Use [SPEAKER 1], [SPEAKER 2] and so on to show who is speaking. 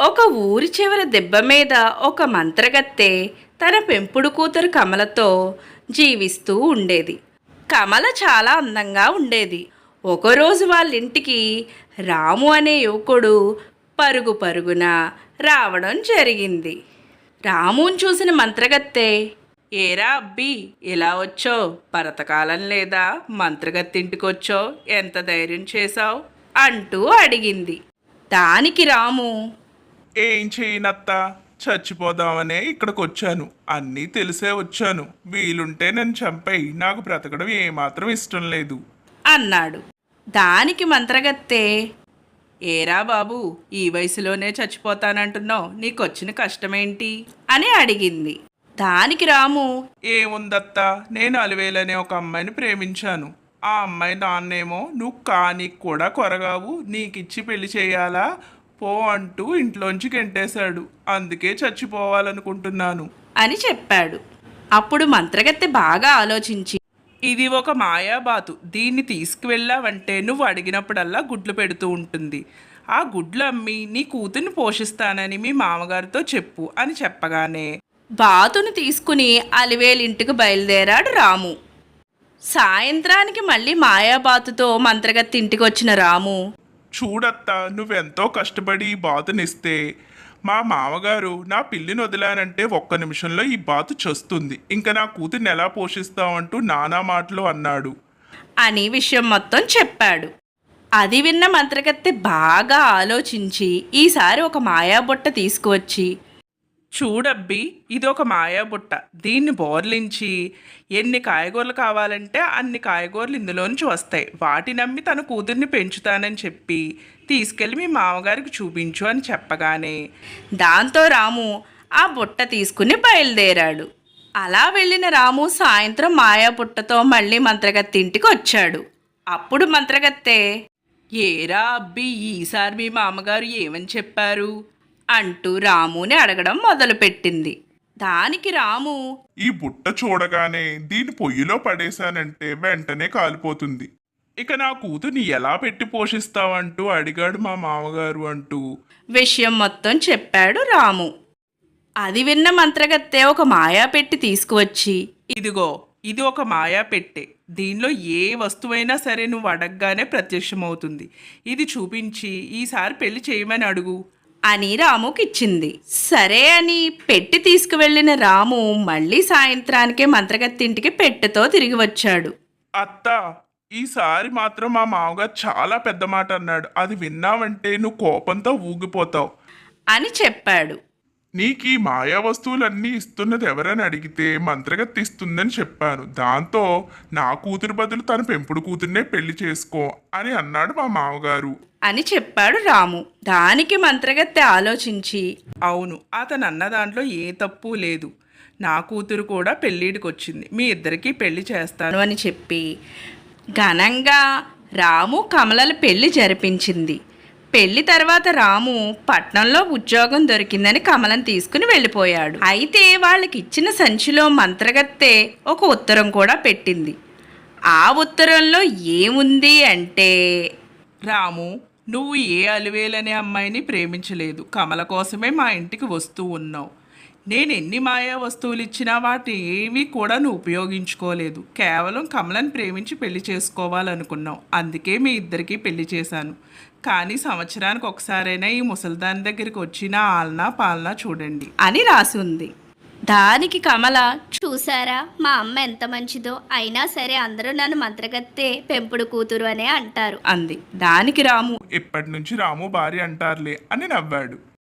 [SPEAKER 1] ఒక ఊరి చివర దెబ్బ మీద ఒక మంత్రగత్తె తన పెంపుడు కూతురు కమలతో జీవిస్తూ ఉండేది. కమల చాలా అందంగా ఉండేది. ఒకరోజు వాళ్ళ ఇంటికి రాము అనే యువకుడు పరుగు పరుగున రావడం జరిగింది. రాముని చూసిన మంత్రగత్తె ఏరా అబ్బి ఇలా వచ్చో పరతకాలం లేదా? మంత్రగత్తింటికొచ్చో ఎంత ధైర్యం చేశావు? అంటూ అడిగింది. దానికి రాము
[SPEAKER 2] ఏం చేయనత్త? చచ్చిపోదామనే ఇక్కడికి వచ్చాను అన్నీ తెలిసే వచ్చాను. వీలుంటే నన్ను చంపేయి. నాకు బ్రతకడం ఏమాత్రం ఇష్టం లేదు.
[SPEAKER 1] అన్నాడు. దానికి మంత్రగత్తె ఏరా బాబు ఈ వయసులోనే చచ్చిపోతానంటున్నావు. నీకొచ్చిన కష్టమేంటి? అని అడిగింది. దానికి రాము
[SPEAKER 2] ఏముందత్త? నేను అలివేలనే ఒక అమ్మాయిని ప్రేమించాను. ఆ అమ్మాయి నాన్నేమో నువ్వు కానీకి కూడా కొరగావు. నీకిచ్చి పెళ్ళి చేయాలా? పో అంటూ ఇంట్లోంచి గెంటేశాడు. అందుకే చచ్చిపోవాలనుకుంటున్నాను.
[SPEAKER 1] అని చెప్పాడు. అప్పుడు మంత్రగత్తె బాగా ఆలోచించి
[SPEAKER 2] ఇది ఒక మాయాబాతు. దీన్ని తీసుకువెళ్ళావంటే నువ్వు అడిగినప్పుడల్లా గుడ్లు పెడుతూ ఉంటుంది. ఆ గుడ్లు అమ్మి నీ కూతుర్ని పోషిస్తానని మీ మామగారితో చెప్పు అని చెప్పగానే
[SPEAKER 1] బాతును తీసుకుని అలివేలింటికి బయలుదేరాడు రాము. సాయంత్రానికి మళ్ళీ మాయాబాతుతో మంత్రగత్తె ఇంటికి వచ్చిన రాము
[SPEAKER 2] చూడత్తా నువ్వెంతో కష్టపడి ఈ బాతునిస్తే. మా మామగారు నా పిల్లిని వదిలానంటే ఒక్క నిమిషంలో ఈ బాతు చస్తుంది. ఇంకా నా కూతుర్ని ఎలా పోషిస్తావంటూ నానా మాటలు అన్నాడు.
[SPEAKER 1] అని విషయం మొత్తం చెప్పాడు. అది విన్న మంత్రగత్తె బాగా ఆలోచించి ఈసారి ఒక మాయాబుట్ట తీసుకువచ్చి
[SPEAKER 2] చూడబ్బి ఇది ఒక మాయాబుట్ట దీన్ని బోర్లించి ఎన్ని కాయగూరలు కావాలంటే అన్ని కాయగూరలు ఇందులోంచి వస్తాయి. వాటి నమ్మి తన కూతుర్ని పెంచుతానని చెప్పి తీసుకెళ్ళి మీ మామగారికి చూపించు అని చెప్పగానే
[SPEAKER 1] దాంతో రాము ఆ బుట్ట తీసుకుని బయలుదేరాడు. అలా వెళ్ళిన రాము సాయంత్రం మాయా బుట్టతో మళ్ళీ మంత్రగత్తి ఇంటికి వచ్చాడు. అప్పుడు మంత్రగత్తే ఏరా అబ్బి ఈసారి మీ మామగారు ఏమని చెప్పారు? అంటూ రాముని అడగడం మొదలుపెట్టింది. దానికి రాము
[SPEAKER 2] ఈ బుట్ట చూడగానే దీన్ని పొయ్యిలో పడేశానంటే వెంటనే కాలిపోతుంది. ఇక నా కూతుర్ని ఎలా పెట్టి పోషిస్తావంటూ అడిగాడు మా మామగారు అంటూ.
[SPEAKER 1] విషయం మొత్తం చెప్పాడు రాము. అది విన్న మంత్రగత్తె ఒక మాయా పెట్టి తీసుకువచ్చి
[SPEAKER 2] ఇదిగో ఇది ఒక మాయా పెట్టె. దీనిలో ఏ వస్తువైనా సరే నువ్వు అడగగానే ప్రత్యక్షమవుతుంది. ఇది చూపించి ఈసారి పెళ్ళి చేయమని అడుగు.
[SPEAKER 1] అని రాముకిచ్చింది. సరే అని పెట్టి తీసుకువెళ్ళిన రాము మళ్ళీ సాయంత్రానికే మంత్రగత్తింటికి పెట్టెతో తిరిగి వచ్చాడు.
[SPEAKER 2] అత్త ఈసారి మాత్రం మా మామగారు చాలా పెద్ద మాట అన్నాడు అది విన్నావంటే నువ్వు కోపంతో ఊగిపోతావు.
[SPEAKER 1] అని చెప్పాడు.
[SPEAKER 2] నీకు ఈ మాయా వస్తువులన్నీ ఇస్తున్నది ఎవరని అడిగితే మంత్రగత్తి ఇస్తుందని చెప్పాను. దాంతో నా కూతురు బదులు తన పెంపుడు కూతుర్నే పెళ్ళి చేసుకో అని అన్నాడు మా మామగారు.
[SPEAKER 1] అని చెప్పాడు రాము. దానికి మంత్రగత్తె ఆలోచించి
[SPEAKER 2] అవును అతను అన్న దాంట్లో ఏ తప్పు లేదు. నా కూతురు కూడా పెళ్ళిడికి వచ్చింది మీ ఇద్దరికి పెళ్ళి చేస్తాను
[SPEAKER 1] అని చెప్పి ఘనంగా రాము కమలల పెళ్ళి జరిపించింది. పెళ్ళి తర్వాత రాము పట్నంలో ఉద్యోగం దొరికిందని కమలను తీసుకుని వెళ్ళిపోయాడు. అయితే వాళ్ళకి ఇచ్చిన సంచిలో మంత్రగత్తె ఒక ఉత్తరం కూడా పెట్టింది. ఆ ఉత్తరంలో ఏముంది అంటే
[SPEAKER 2] రాము నువ్వు ఏ అలివేలనే అమ్మాయిని ప్రేమించలేదు. కమల కోసమే మా ఇంటికి వస్తూ ఉన్నావు. నేను ఎన్ని మాయా వస్తువులు ఇచ్చినా వాటి ఏమీ కూడా నువ్వు ఉపయోగించుకోలేదు. కేవలం కమలను ప్రేమించి పెళ్ళి చేసుకోవాలనుకున్నావు. అందుకే మీ ఇద్దరికీ పెళ్ళి చేశాను. కానీ సంవత్సరానికి ఒకసారైనా ఈ ముసల్దాని దగ్గరికి వచ్చి నా ఆలనా పాలనా చూడండి.
[SPEAKER 1] అని రాసి ఉంది. దానికి కమల
[SPEAKER 3] చూసారా మా అమ్మ ఎంత మంచిదో అయినా సరే అందరూ నన్ను మంత్రగత్తె పెంపుడు కూతురు అనే అంటారు
[SPEAKER 1] అంది. దానికి రాము
[SPEAKER 2] ఇప్పటి నుంచి రాము భార్య అంటారులే అని నవ్వాడు.